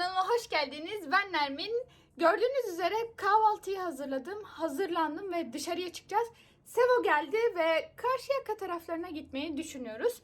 kanalıma hoş geldiniz. Ben Nermin. Gördüğünüz üzere kahvaltıyı hazırladım, hazırlandım ve dışarıya çıkacağız. Sevo geldi ve Karşıyaka taraflarına gitmeyi düşünüyoruz.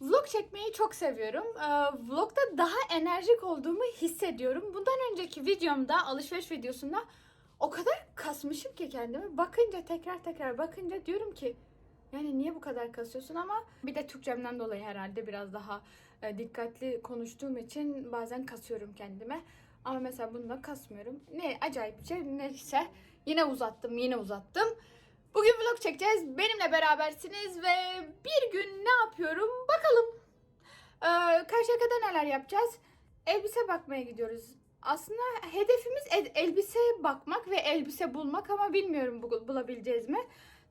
Vlog çekmeyi çok seviyorum. Ee, vlogda daha enerjik olduğumu hissediyorum. Bundan önceki videomda, alışveriş videosunda o kadar kasmışım ki kendimi. Bakınca tekrar tekrar bakınca diyorum ki yani niye bu kadar kasıyorsun ama bir de Türkçemden dolayı herhalde biraz daha dikkatli konuştuğum için bazen kasıyorum kendime. Ama mesela bunda kasmıyorum. Ne acayip bir şey neyse. Yine uzattım yine uzattım. Bugün vlog çekeceğiz. Benimle berabersiniz ve bir gün ne yapıyorum bakalım. Ee, Karşıyaka'da neler yapacağız? Elbise bakmaya gidiyoruz. Aslında hedefimiz el- elbise bakmak ve elbise bulmak ama bilmiyorum bu- bulabileceğiz mi?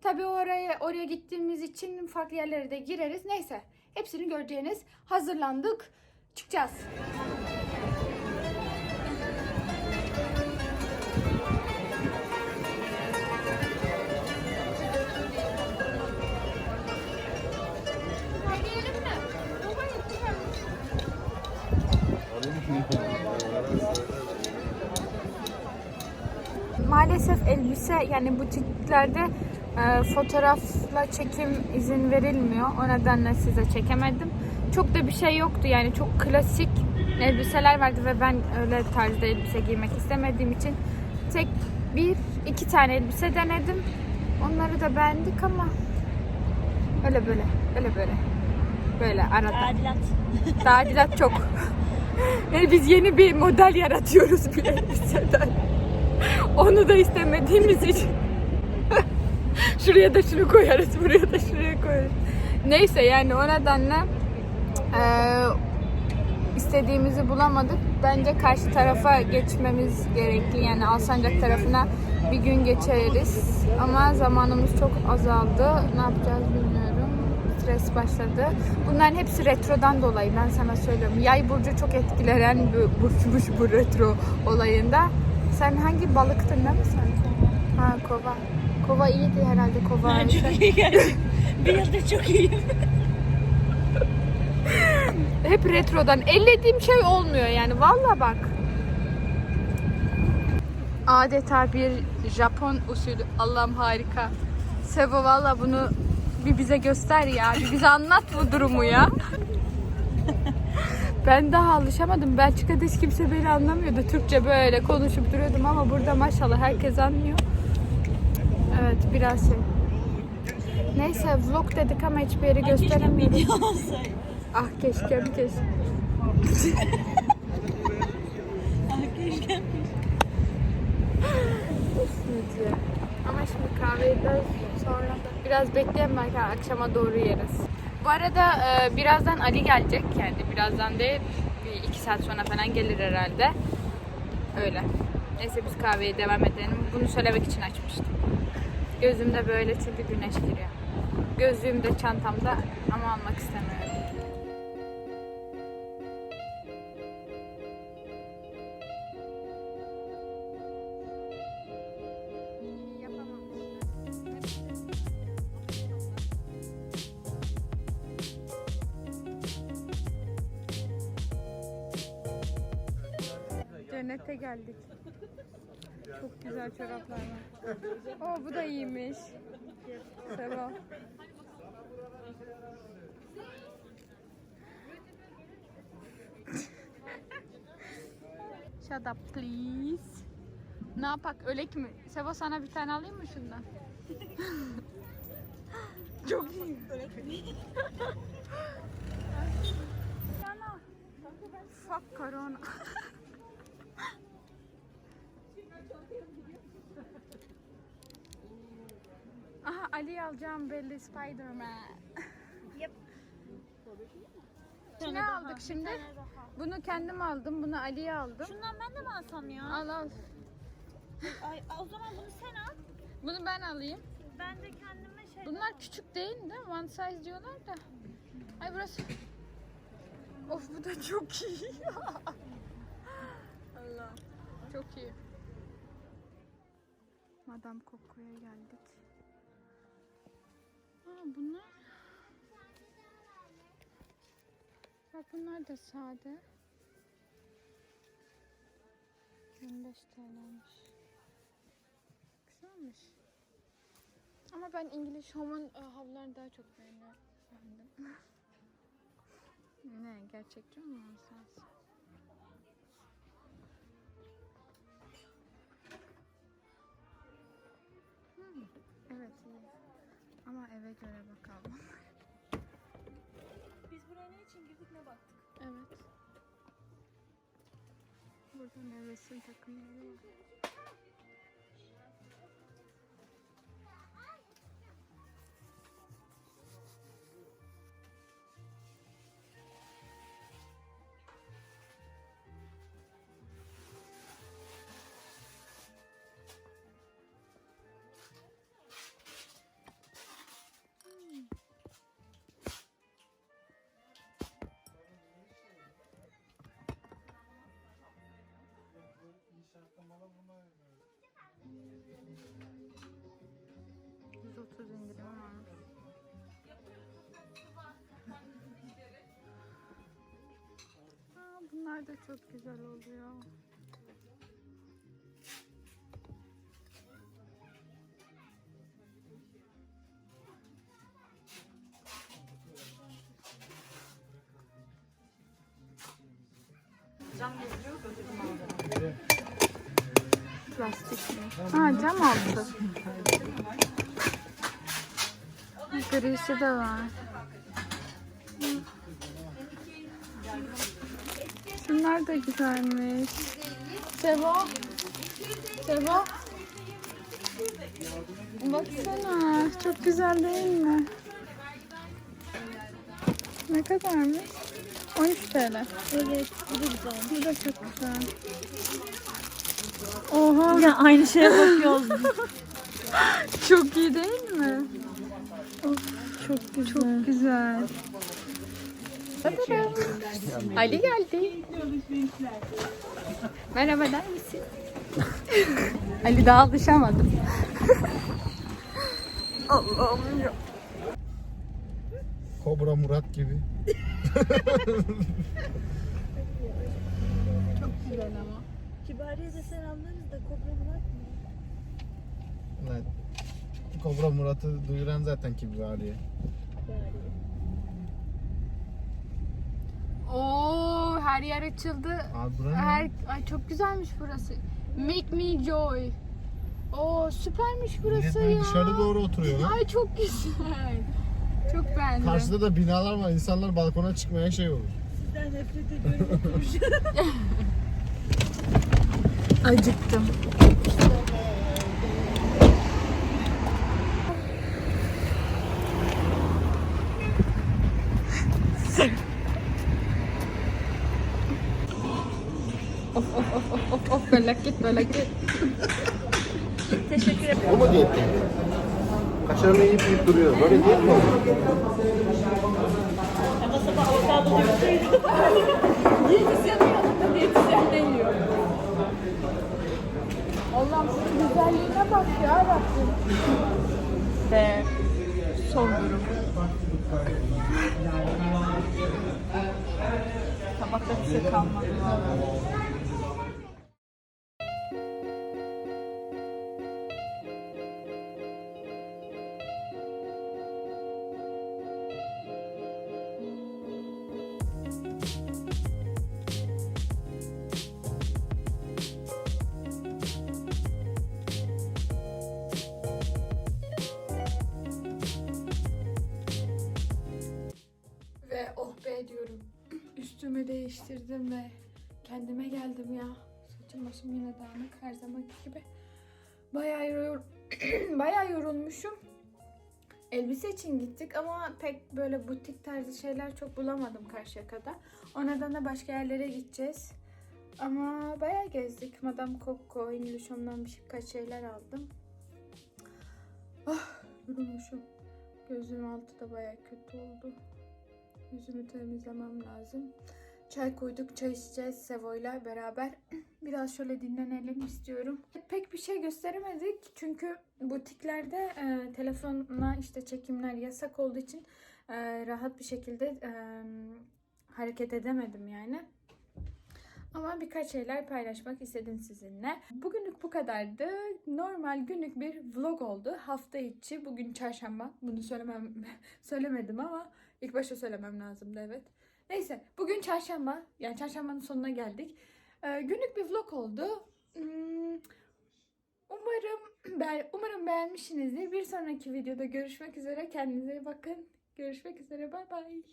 Tabii oraya oraya gittiğimiz için farklı yerlere de gireriz. Neyse, hepsini göreceğiniz. Hazırlandık. Çıkacağız. Maalesef elbise yani butiklerde e, fotoğrafla çekim izin verilmiyor. O nedenle size çekemedim. Çok da bir şey yoktu yani çok klasik elbiseler vardı ve ben öyle tarzda elbise giymek istemediğim için tek bir iki tane elbise denedim. Onları da beğendik ama öyle böyle öyle böyle böyle arada. Tadilat. Tadilat çok. Yani biz yeni bir model yaratıyoruz bir elbiseden. Onu da istemediğimiz için. Şuraya da şunu koyarız, buraya da şuraya koyarız. Neyse yani o nedenle eee, istediğimizi bulamadık. Bence karşı tarafa geçmemiz gerekli. Yani Alsancak tarafına bir gün geçeriz. Ama zamanımız çok azaldı. Ne yapacağız bilmiyorum. Stres başladı. Bunların hepsi retrodan dolayı ben sana söylüyorum. Yay burcu çok etkilenen bu burçmuş bu retro olayında. Sen hangi balıktın değil mi sen? Ha kova. Kova iyiydi herhalde kova. Ben çok iyi geldim. Bir yıldır çok iyiyim. Hep retrodan. Ellediğim şey olmuyor yani. Valla bak. Adeta bir Japon usulü. Allah'ım harika. Sebo valla bunu bir bize göster ya. Bir bize anlat bu durumu ya. Ben daha alışamadım. Belçika'da hiç kimse beni anlamıyordu. Türkçe böyle konuşup duruyordum ama burada maşallah herkes anlıyor. Evet biraz şey. Neyse vlog dedik ama hiçbir yeri gösteremiyoruz. Ah keşke keşke. Ah keşke. Ama şimdi kahveyi de sonra da biraz bekleyelim belki akşama doğru yeriz. Bu arada e, birazdan Ali gelecek yani birazdan değil bir iki saat sonra falan gelir herhalde. Öyle. Neyse biz kahveye devam edelim. Bunu söylemek için açmıştım. Gözümde böyle çünkü güneş giriyor. Gözlüğüm de çantamda ama almak istemiyorum. Cennete geldik. Çok güzel çoraplar var. Oo bu da iyiymiş. Sevo. Shut up please. Ne yapak ölek mi? Sevo sana bir tane alayım mı şundan? Çok iyi. Yana. Fuck corona. Ali alacağım belli Spider-Man. Yep. Ne aldık şimdi? Bunu kendim aldım, bunu Ali'ye aldım. Şundan ben de mi alsam ya? Al al. Ay, o zaman bunu sen al. Bunu ben alayım. Ben de kendime şey... Bunlar küçük değil mi? One size diyorlar da. Ay burası. Of bu da çok iyi. Allah. Çok iyi. Madame Coco'ya geldik. Bunlar. Bak bunlar da sade. 25 TL'ymiş. Güzelmiş. Ama ben İngiliz Home'un e, havlularını daha çok. Beğendim. ne gerçekçi mi olsanız? Göre bakalım. Biz buraya ne için girdik ne baktık? evet. Burada nevresim takımları var. %30 indirim varmış. Aa, bunlar da çok güzel oluyor. Plastik mi? Ha cam altı. Grisi de var. Şunlar da güzelmiş. Sevo. Sevo. Baksana. Çok güzel değil mi? Ne kadarmış? 13 TL. Evet, bu da güzel. Bu da çok güzel. Oha. Ya aynı şeye bakıyoruz. Çok iyi değil mi? Of, çok güzel. Çok güzel. Ali geldi. Merhaba der misin? Ali daha alışamadı. Allah'ım ya. Kobra Murat gibi. Çok güzel ama. Kibariye de sen anlarız da kobra bırak mı? Lan, Kobra Murat'ı duyuran zaten Kibariye. Oo, her yer açıldı. Abi bura ne? Her, ay çok güzelmiş burası. Make me joy. Oo süpermiş Millet burası böyle ya. dışarı doğru oturuyor lan. Ay çok güzel. Çok beğendim. Karşıda da binalar var. İnsanlar balkona çıkmaya şey olur. Sizden nefret ediyorum. Acıktım. Of of of of of of felaket felaket. Teşekkür ederim. O mu diyet? Kaşarını yiyip yiyip duruyor. Böyle diyet mi olur? Sabah sabah avokado diyorsun. Diyetisyenin yanında diyetisyen de yiyor. Allah'ım şunun güzelliğine bak ya Rabbim. Ve son durum. Tabakta bir şey kalmadı. Üstümü değiştirdim ve kendime geldim ya. Saçım başım yine dağınık her zamanki gibi. Bayağı, yor bayağı yorulmuşum. Elbise için gittik ama pek böyle butik tarzı şeyler çok bulamadım Karşıyaka'da. O nedenle başka yerlere gideceğiz. Ama bayağı gezdik. Madame Coco, English Home'dan birkaç şeyler aldım. Ah, yorulmuşum. Gözüm altı da bayağı kötü oldu. Yüzümü temizlemem lazım. Çay koyduk, çay içeceğiz Sevo'yla beraber. Biraz şöyle dinlenelim istiyorum. Pek bir şey gösteremedik çünkü butiklerde e, telefonla işte çekimler yasak olduğu için e, rahat bir şekilde e, hareket edemedim yani. Ama birkaç şeyler paylaşmak istedim sizinle. Bugünlük bu kadardı. Normal günlük bir vlog oldu. Hafta içi. Bugün çarşamba. Bunu söylemem söylemedim ama ilk başta söylemem lazımdı evet. Neyse bugün çarşamba. Yani çarşambanın sonuna geldik. Ee, günlük bir vlog oldu. Hmm, Umarım ben umarım beğenmişsinizdir. Bir sonraki videoda görüşmek üzere. Kendinize bakın. Görüşmek üzere. Bay bay.